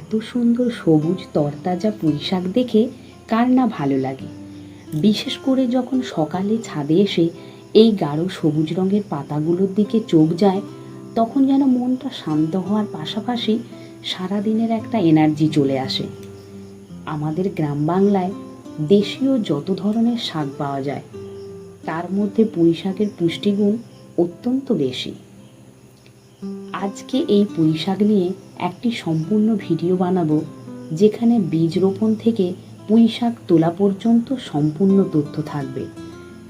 এত সুন্দর সবুজ, তরতাজা পুঁই শাক দেখে কার না ভালো লাগে। বিশেষ করে যখন সকালে ছাদে এসে এই গাঢ় সবুজ রঙের পাতাগুলোর দিকে চোখ যায়, তখন যেন মনটা শান্ত হওয়ার পাশাপাশি সারাদিনের একটা এনার্জি চলে আসে। আমাদের গ্রাম বাংলায় দেশীয় যত ধরনের শাক পাওয়া যায়, তার মধ্যে পুঁই শাকের পুষ্টিগুণ অত্যন্ত বেশি। আজকে এই পুঁই শাক নিয়ে একটি সম্পূর্ণ ভিডিও বানাবো, যেখানে বীজ রোপণ থেকে পুঁই শাক তোলা পর্যন্ত সম্পূর্ণ তথ্য থাকবে।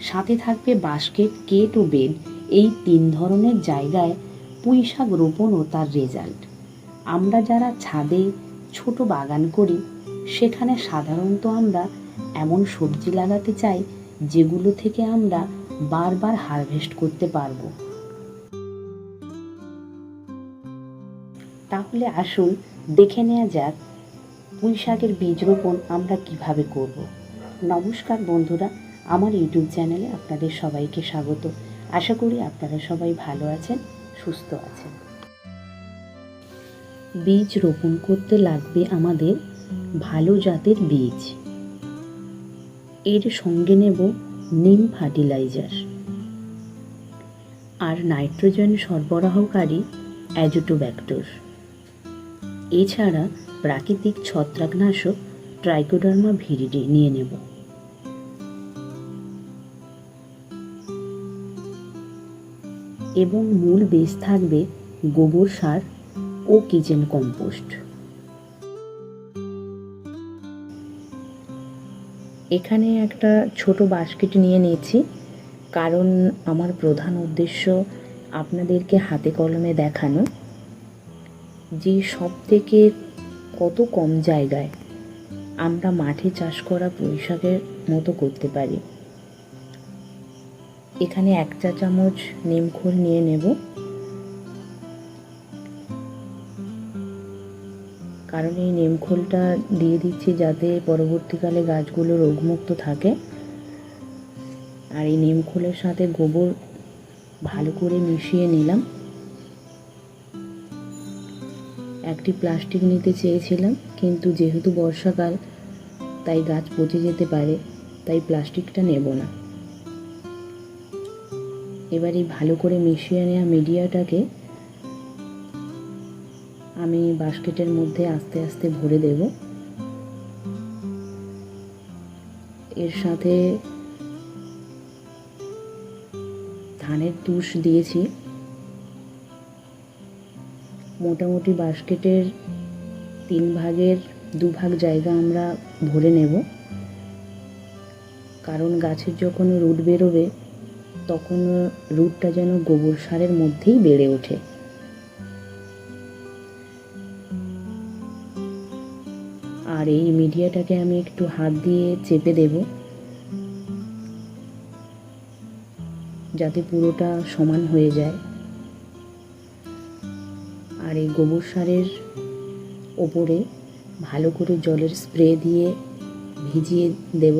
সাথে থাকবে বাস্কেট, কেট ও বেড এই তিন ধরনের জায়গায় পুঁই শাক রোপণ ও তার রেজাল্ট আমরা যারা ছাদে ছোট বাগান করি, সেখানে সাধারণত আমরা এমন সবজি লাগাতে চাই, যেগুলো থেকে আমরা বারবার হারভেস্ট করতে পারব। তাহলে আসুন দেখে নেওয়া যাক পুঁই শাকের বীজ রোপণ আমরা কীভাবে করব। নমস্কার বন্ধুরা, আমার ইউটিউব চ্যানেলে আপনাদের সবাইকে স্বাগত। আশা করি আপনারা সবাই ভালো আছেন, সুস্থ আছেন। বীজ রোপণ করতে লাগবে আমাদের ভালো জাতের বীজ। এর সঙ্গে নেব নিম ফার্টিলাইজার। আর নাইট্রোজেন সরবরাহকারী অ্যাজোটোব্যাক্টর। এছাড়া প্রাকৃতিক ছত্রাকনাশক ট্রাইকোডার্মা ভিরিডি নিয়ে নেব। এবং মূল বেশ থাকবে গোবর সার ও কিচেন কম্পোস্ট। এখানে একটা ছোট বাস্কেট নিয়ে নিয়েছি, কারণ আমার প্রধান উদ্দেশ্য আপনাদেরকে হাতে কলমে দেখানো। যে সব থেকে কত কম জায়গায় আমরা মাঠে চাষ করা পুঁই মতো করতে পারি। এখানে এক চা চামচ নিমখোল নিয়ে নেব। কারণ এই নিমখোলটা দিয়ে দিচ্ছি যাতে পরবর্তীকালে গাছগুলো রোগমুক্ত থাকে। আর এই নিমখোলের সাথে গোবর ভালো করে মিশিয়ে নিলাম। একটি প্লাস্টিক নিতে চেয়েছিলাম, কিন্তু যেহেতু বর্ষাকাল, তাই গাছ পচে যেতে পারে, তাই প্লাস্টিকটা নেব না। এবার ভালো করে মিশিয়ে নেওয়া মিডিয়াটাকে আমি বাস্কেটের মধ্যে আস্তে আস্তে ভরে দেব। এর সাথে ধানের তুষ দিয়েছি। মোটামুটি বাস্কেটের তিন ভাগের দু ভাগ জায়গা আমরা ভরে নেব। কারণ গাছের যখন রুট বেরোবে, তখন রুটটা যেন গোবর সারের মধ্যেই বেড়ে ওঠে। আর এই মিডিয়াটাকে আমি একটু হাত দিয়ে চেপে দেব, যাতে পুরোটা সমান হয়ে যায়। গোবর সারের ওপরে ভালো করে জলের স্প্রে দিয়ে ভিজিয়ে দেব।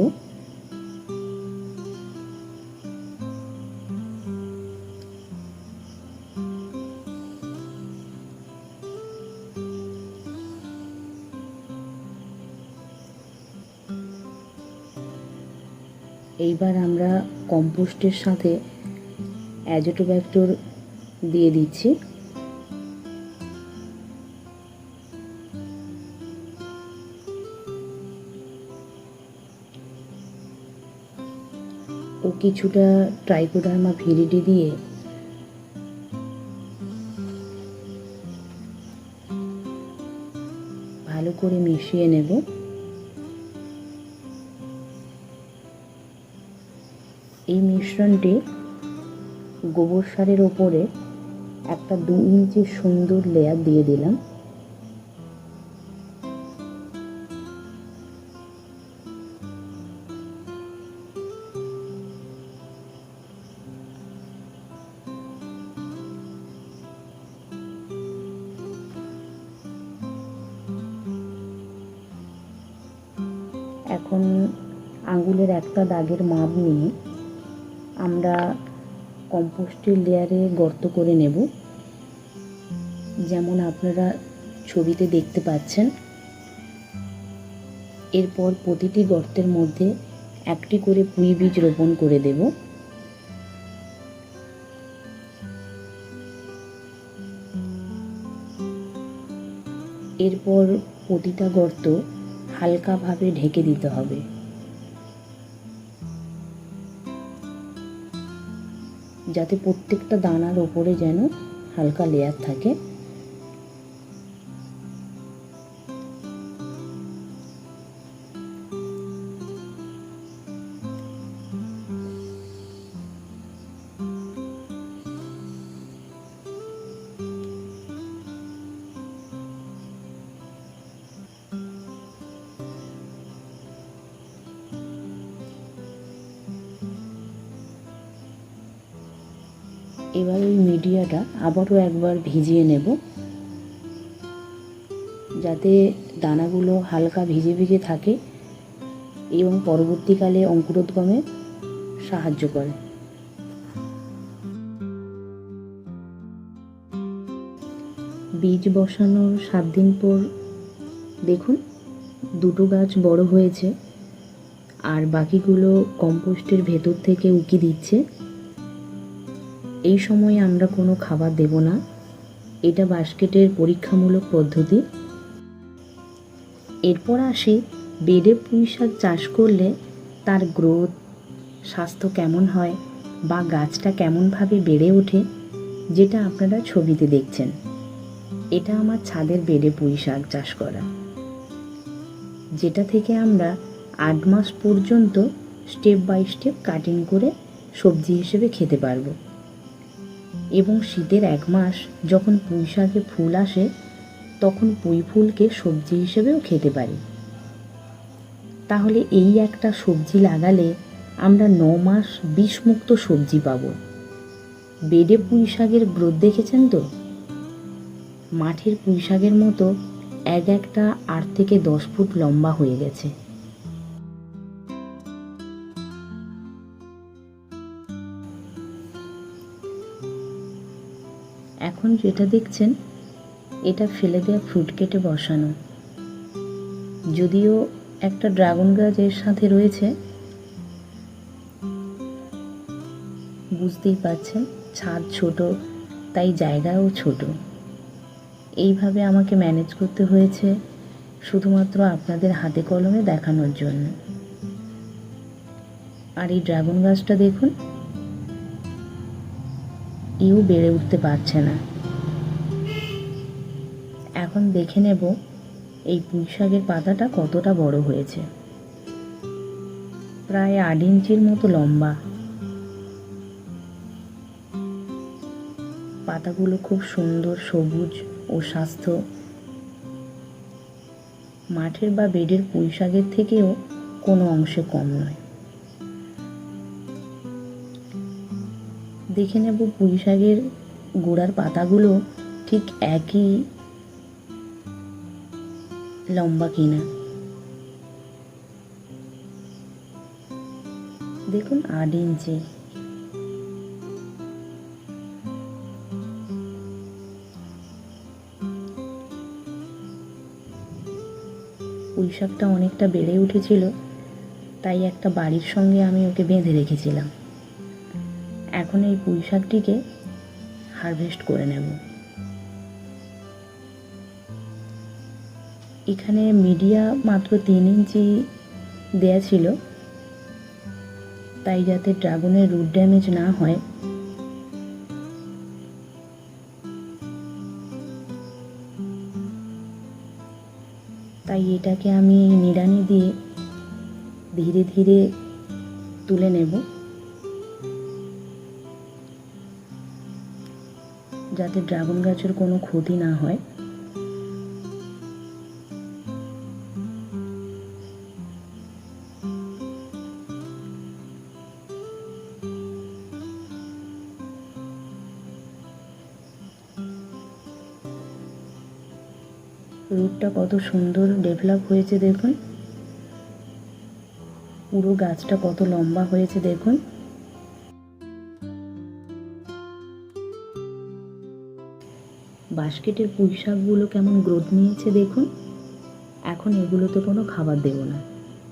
এইবার আমরা কম্পোস্টের সাথে অ্যাজোটোব্যাক্টর দিয়ে দিচ্ছি। কিছুটা ট্রাইকোডার্মা ভিরিডি দিয়ে ভালো করে মিশিয়ে নেব। এই মিশ্রণটি গোবর সারের ওপরে একটা দু ইঞ্চি সুন্দর লেয়ার দিয়ে দিলাম। এখন আঙুলের একটা দাগের মাপ নিয়ে আমরা কম্পোস্টের লেয়ারে গর্ত করে নেব, যেমন আপনারা ছবিতে দেখতে পাচ্ছেন। এরপর প্রতিটি গর্তের মধ্যে একটি করে পুঁই বীজ রোপণ করে দেব। এরপর প্রতিটা গর্ত হালকাভাবে ঢেকে দিতে হবে। যাতে প্রত্যেকটা দানার ওপরে যেন হালকা লেয়ার থাকে। এবার ওই মিডিয়াটা আবারও একবার ভিজিয়ে নেব। যাতে দানাগুলো হালকা ভিজে ভিজে থাকে এবং পরবর্তীকালে অঙ্কুরোদ্গমে সাহায্য করে। বীজ বসানোর সাত দিন পর দেখুন, দুটো গাছ বড় হয়েছে, আর বাকিগুলো কম্পোস্টের ভেতর থেকে উকি দিচ্ছে। এই সময়ে আমরা কোনো খাবার দেব না। এটা বাস্কেটের পরীক্ষামূলক পদ্ধতি। এরপর আসি, বেডে পুঁই শাক চাষ করলে তার গ্রোথ, স্বাস্থ্য কেমন হয় বা গাছটা কেমনভাবে বেড়ে ওঠে, যেটা আপনারা ছবিতে দেখছেন। এটা আমার ছাদের বেডে পুঁই শাক চাষ করা। যেটা থেকে আমরা আট মাস পর্যন্ত স্টেপ বাই স্টেপ কাটিং করে সবজি হিসেবে খেতে পারব। এবং শীতের এক মাস যখন পুঁই শাকে ফুল আসে, তখন পুঁই ফুলকে সবজি হিসেবেও খেতে পারি। তাহলে এই একটা সবজি লাগালে আমরা ন মাস বিষমুক্ত সবজি পাব। বেডে পুঁই শাকের গ্রোথ দেখেছেন তো? মাঠের পুঁই শাকের মতো এক একটা আট থেকে দশ ফুট লম্বা হয়ে গেছে। এখন যেটা দেখছেন, এটা ফেলে দেওয়া ফ্রুট কেটে বসানো। যদিও একটা ড্রাগন গাছ এর সাথে রয়েছে, বুঝতেই পারছেন, ছাদ ছোট, তাই জায়গাও ছোট। এইভাবে আমাকে ম্যানেজ করতে হয়েছে শুধুমাত্র আপনাদের হাতে কলমে দেখানোর জন্য। আর এই ড্রাগন গাছটা দেখুন ইউ বেড়ে উঠতে পারছে না। এখন দেখে নেব এই পুঁই শাকের পাতাটা কতটা বড় হয়েছে। প্রায় আট ইঞ্চির মতো লম্বা। পাতাগুলো খুব সুন্দর, সবুজ ও স্বাস্থ্য। মাঠের বা বেডের পুঁই শাকের থেকেও কোনো অংশে কম নয়। দেখে নেব পুঁই শাকের গোড়ার পাতাগুলো ঠিক একই লম্বা কিনা। দেখুন আট ইঞ্চি। পুঁই শাকটা অনেকটা বেড়ে উঠেছিল, তাই একটা বাড়ির সঙ্গে আমি ওকে বেঁধে রেখেছিলাম। এখন এই পুঁই শাকটিকে হারভেস্ট করে নেব। এখানে মিডিয়া মাত্র তিন ইঞ্চি দেয়া ছিল, তাই যাতে ড্রাগনের রুট ড্যামেজ না হয়। তাই এটাকে আমি নিড়ানি দিয়ে ধীরে ধীরে তুলে নেব। যাতে ড্রাগন গাছের কোনো ক্ষতি না হয়। রুটটা কত সুন্দর ডেভেলপ হয়েছে দেখুন। পুরো গাছটা কত লম্বা হয়েছে দেখুন। বাস্কেটের পুঁই শাকগুলো কেমন গ্রোথ নিয়েছে দেখুন। এখন এগুলোতে কোনো খাবার দেবো না।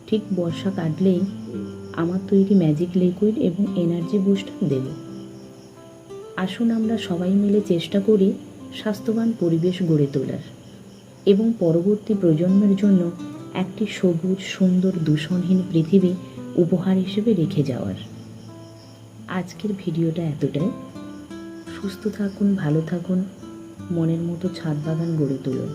ঠিক বর্ষা কাটলেই আমার তৈরি ম্যাজিক লিকুইড এবং এনার্জি বুস্টার দেব। আসুন আমরা সবাই মিলে চেষ্টা করি স্বাস্থ্যবান পরিবেশ গড়ে তোলার। এবং পরবর্তী প্রজন্মের জন্য একটি সবুজ, সুন্দর, দূষণহীন পৃথিবী উপহার হিসেবে রেখে যাওয়ার। আজকের ভিডিওটা এতটাই। সুস্থ থাকুন, ভালো থাকুন। মনের মতো ছাদ বাগান গড়ে তুলুন